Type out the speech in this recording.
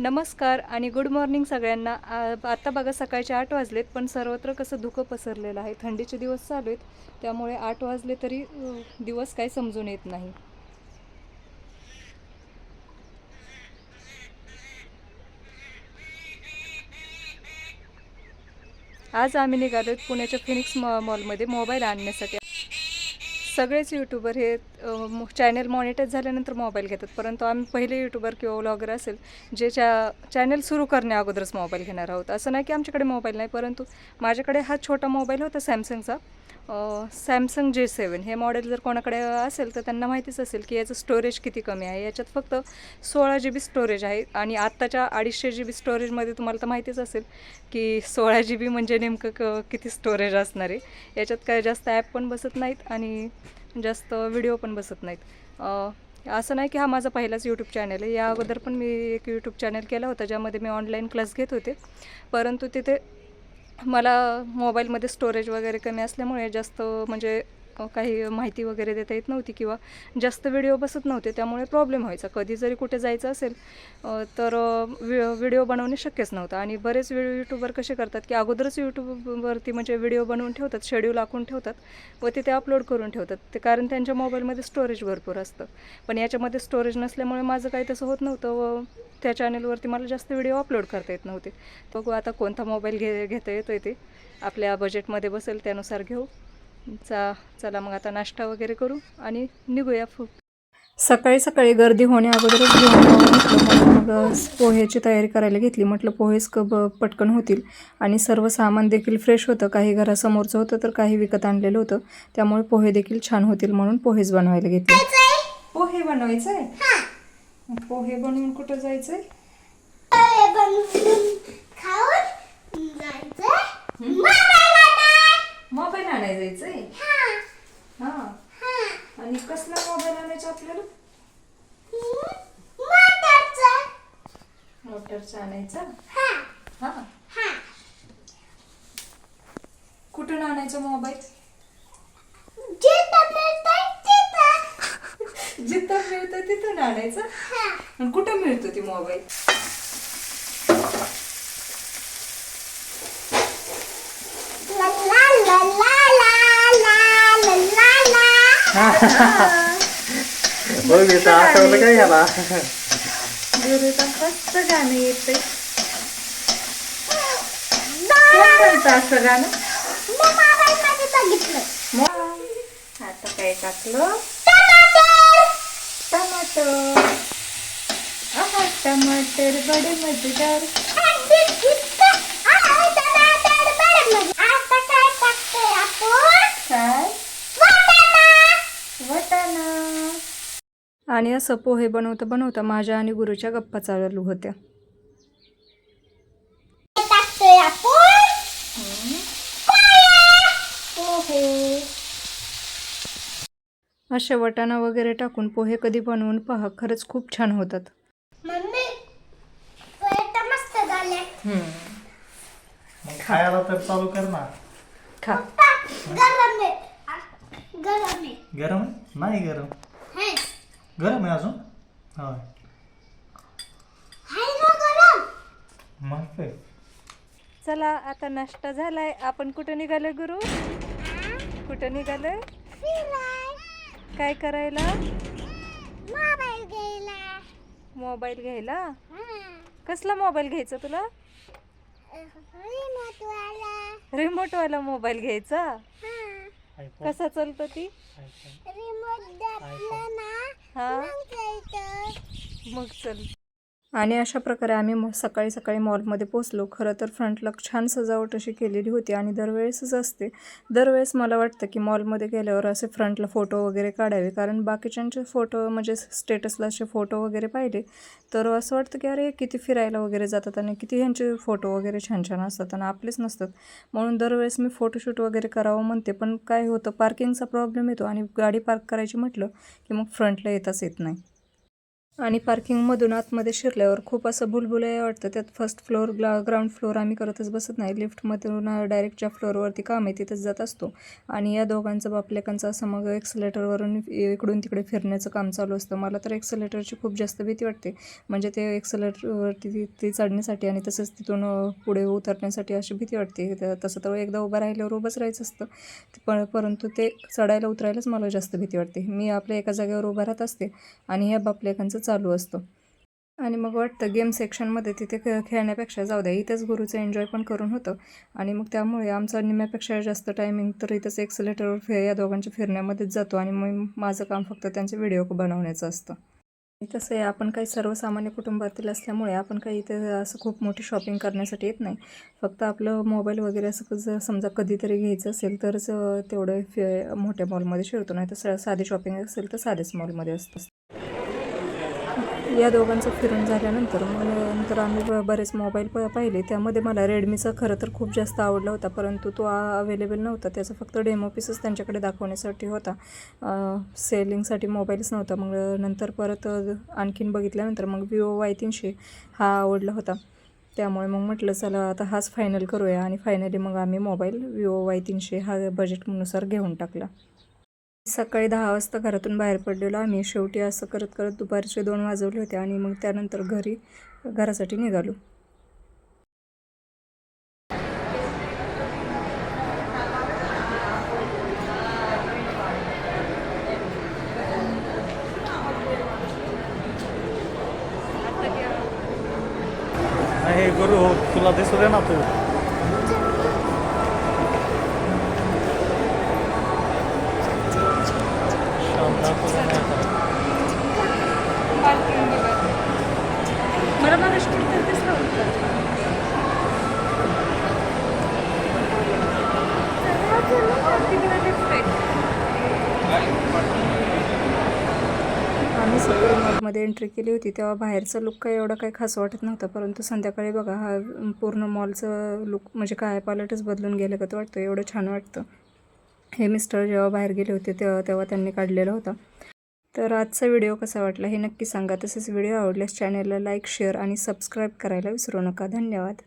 नमस्कार आणि good morning सगळ्यांना. आत्ता आता बघा सकाळचे आठ वाजलेत पण सर्वत्र कसं धुकं पसरलेलं आहे. थंडीचे दिवस चालू आहेत त्यामुळे आठ वाजले तरी दिवस काही समजून येत नाही. आज आम्ही निघालो पुण्याच्या फिनिक्स मॉ मॉलमध्ये मोबाईल आणण्यासाठी. सगळेच यूट्यूबर हे चॅनल मॉनिटाईज झाल्यानंतर मोबाईल घेतात. परंतु आम्ही पहिले यूट्यूबर किंवा व्लॉगर असेल जे च्या चॅनल सुरू करण्या अगोदरच मोबाईल घेणार आहोत. असं नाही की आमच्याकडे मोबाईल नाही परंतु माझ्याकडे हा छोटा मोबाईल होता सॅमसंगचा सॅमसंग जे सेवन हे मॉडेल जर कोणाकडे असेल तर त्यांना माहितीच असेल की याचं स्टोरेज किती कमी आहे. याच्यात फक्त सोळा जी बी स्टोरेज आहे आणि आत्ताच्या अडीचशे जी बी स्टोरेजमध्ये तुम्हाला तर माहितीच असेल की सोळा जी बी म्हणजे नेमकं क किती स्टोरेज असणार आहे. याच्यात काय जास्त ॲप पण बसत नाहीत आणि जास्त व्हिडिओ पण बसत नाहीत. असं नाही की हा माझा पहिलाच यूट्यूब चॅनल आहे. या अगोदर पण मी एक यूट्यूब चॅनल केला होता ज्यामध्ये मी ऑनलाईन क्लास घेत होते. परंतु तिथे मला मोबाईलमध्ये स्टोरेज वगैरे कमी असल्यामुळे जास्त म्हणजे काही माहिती वगैरे देता येत नव्हती किंवा जास्त व्हिडिओ बसत नव्हते त्यामुळे प्रॉब्लेम व्हायचा. कधी जरी कुठे जायचं असेल तर व्हिडिओ बनवणे शक्यच नव्हतं. आणि बरेच व्हिडिओ यूट्यूबर कसे करतात की अगोदरच यूट्यूबवरती म्हणजे व्हिडिओ बनवून ठेवतात शेड्यूल आखून ठेवतात व तिथे अपलोड करून ठेवतात. ते कारण त्यांच्या मोबाईलमध्ये स्टोरेज भरपूर असतं. पण याच्यामध्ये स्टोरेज नसल्यामुळे माझं काही तसं होत नव्हतं व त्या चॅनलवरती मला जास्त व्हिडिओ अपलोड करता येत नव्हते. बघू आता कोणता मोबाईल घे घेता येतो आहे ते. आपल्या बजेटमध्ये बसेल त्यानुसार घेऊ. चा चला मग आता नाश्ता वगैरे करू आणि निघूया फु सकाळी सकाळी गर्दी होण्या अगोदरच घेऊन मग पोह्याची तयारी करायला घेतली. म्हटलं पोहेच क पटकन होतील. आणि सर्व सामान देखील फ्रेश होतं. काही घरासमोरचं होतं तर काही विकत आणलेलं होतं. त्यामुळे पोहे देखील छान होतील म्हणून पोहेच बनवायला घेतले. पोहे बनवायचंय? पोहे बनवून कुठं जायचंय? मोबाईल आणायला जायचंय हा आणि कसला मोबाईल आणायचा आपल्याला मोटरचा. आणायचा? हा. कुठून आणायचा मोबाईल? जिथं मिळतं तिथून आणायचं? आणि कुठं मिळतो ती मोबाईल? बघ इथं आठवलं काय याला गुरुचा मस्त गाणं येते कोणतं असं गाणं? मग आता काय टाकलं? टमाटर. टमाटर. बडे मजेदार काय वटाणा. आणि असं पोहे बनवता बनवता माझ्या आणि गुरुच्या गप्पा चालू होत्या. पोहे असे वटाणा वगैरे टाकून पोहे कधी बनवून पहा खरंच खूप छान होतात. मम्मी पोहे मस्त झाले. मग खायला तर चालू कर ना खा गरम आहे. गरम आहे. गरम आहे? नाही गरम. गरम आहे अजून? होय. हाय ना गरम. मग काय चला आता नाश्ता झालाय. आपण कुठं निघालोय गुरु? कुठं निघालोय? काय करायला? मोबाईल घ्यायला. मोबाईल घ्यायला? कसला मोबाईल घ्यायचा तुला? रिमोट वाला. रिमोटवाला मोबाईल घ्यायचा? कसा चालतो ती? रिमोट दाबलं ना हा. मग चल आणि अशा प्रकारे आम्ही सकाळी सकाळी मॉलमध्ये पोचलो खरं तर फ्रंटला छान सजावट अशी केलेली होती आणि दरवेळेसच असते. दरवेळेस मला वाटतं की मॉलमध्ये गेल्यावर असे फ्रंटला फोटो वगैरे काढावे. कारण बाकीच्यांचे फोटो म्हणजे स्टेटसला असे फोटो वगैरे पाहिले. तर असं वाटतं की अरे किती फिरायला वगैरे जातात आणि किती ह्यांचे फोटो वगैरे छान छान असतात आणि आपलेच नसतात. म्हणून दरवेळेस मी फोटोशूट वगैरे करावं म्हणते. पण काय होतं पार्किंगचा प्रॉब्लेम येतो आणि गाडी पार्क करायची म्हटलं की मग फ्रंटला येताच येत नाही. आणि पार्किंगमधून आतमध्ये शिरल्यावर खूप असं भुलभुलया वाटतं. त्यात फर्स्ट फ्लोअर ग्ला ग्राउंड फ्लोअर आम्ही करतच बसत नाही. लिफ्टमधून डायरेक्ट ज्या फ्लोअरवरती काम आहे तिथंच जात असतो. आणि या दोघांचं बापलेकांचं असं मग एक्सलेटरवरून इकडून तिकडे फिरण्याचं काम चालू असतं. मला तर एक्सलेटरची खूप जास्त भीती वाटते. म्हणजे ते एक्सलेटरवरती ती चढण्यासाठी आणि तसंच तिथून पुढे उतरण्यासाठी अशी भीती वाटते. तसं तर एकदा उभं राहिल्यावर उभंच राहायचं असतं. पण परंतु ते चढायला उतरायलाच मला जास्त भीती वाटते. मी आपल्या एका जागेवर उभं राहत असते आणि ह्या बापलेकांचं चालू असतो. आणि मग वाटतं गेम सेक्शनमध्ये तिथे खे खेळण्यापेक्षा जाऊ द्या इथेच गुरुचं एन्जॉय पण करून होतं. आणि मग त्यामुळे आमचा निम्म्यापेक्षा जास्त टायमिंग तर इथंच एक्सलेटरवर फे या दोघांच्या फिरण्यामध्येच जातो आणि मग माझं काम फक्त त्यांचे व्हिडिओ बनवण्याचं असतं. तसं आहे आपण काही सर्वसामान्य कुटुंबातील असल्यामुळे आपण काही इथे असं खूप मोठी शॉपिंग करण्यासाठी येत नाही. फक्त आपलं मोबाईल वगैरे असं जर समजा कधीतरी घ्यायचं असेल तरच तेवढं फे मोठ्या मॉलमध्ये शिरतो. नाही तर साधी शॉपिंग असेल तर साधेच मॉलमध्ये असतं. या दोघांचं फिरून झाल्यानंतर मग नंतर आम्ही ब बरेच मोबाईल प पाहिले. त्यामध्ये मला रेडमीचा खरं तर खूप जास्त आवडला होता परंतु तो अवेलेबल नव्हता. त्याचा फक्त डेमो पीसच त्यांच्याकडे दाखवण्यासाठी होता. सेलिंगसाठी मोबाईलच नव्हता. मग नंतर परत आणखीन बघितल्यानंतर मग विवो वाय तीनशे हा आवडला होता. त्यामुळे मग म्हटलं चला आता हाच फायनल करूया. आणि फायनली मग आम्ही मोबाईल विवो वाय तीनशे हा बजेटनुसार घेऊन टाकला. सकाळी दहा वाजता घरातून बाहेर पडलेलो आम्ही. शेवटी असं करत करत दुपारचे दोन वाजवले होते आणि मग त्यानंतर घरी घरासाठी निघालो. हे गुरु तुला दिसू दे ना तू. मला आम्ही सगळे मॉलमध्ये एंट्री केली होती तेव्हा बाहेरचा लुक काही एवढा काही खास वाटत नव्हता परंतु संध्याकाळी बघा हा पूर्ण मॉलचं लुक म्हणजे काय पालटच बदलून गेलं का वाटतं एवढं छान वाटतं. हे मिस्टर जेव्हा बाहेर गेले होते तेव्हा तेव्हा त्यांनी काढलेला होता. तर आजचा व्हिडिओ कसा वाटला हे नक्की सांगा. तसेच व्हिडिओ आवडल्यास चॅनलला लाईक शेअर आणि सबस्क्राईब करायला विसरू नका. धन्यवाद.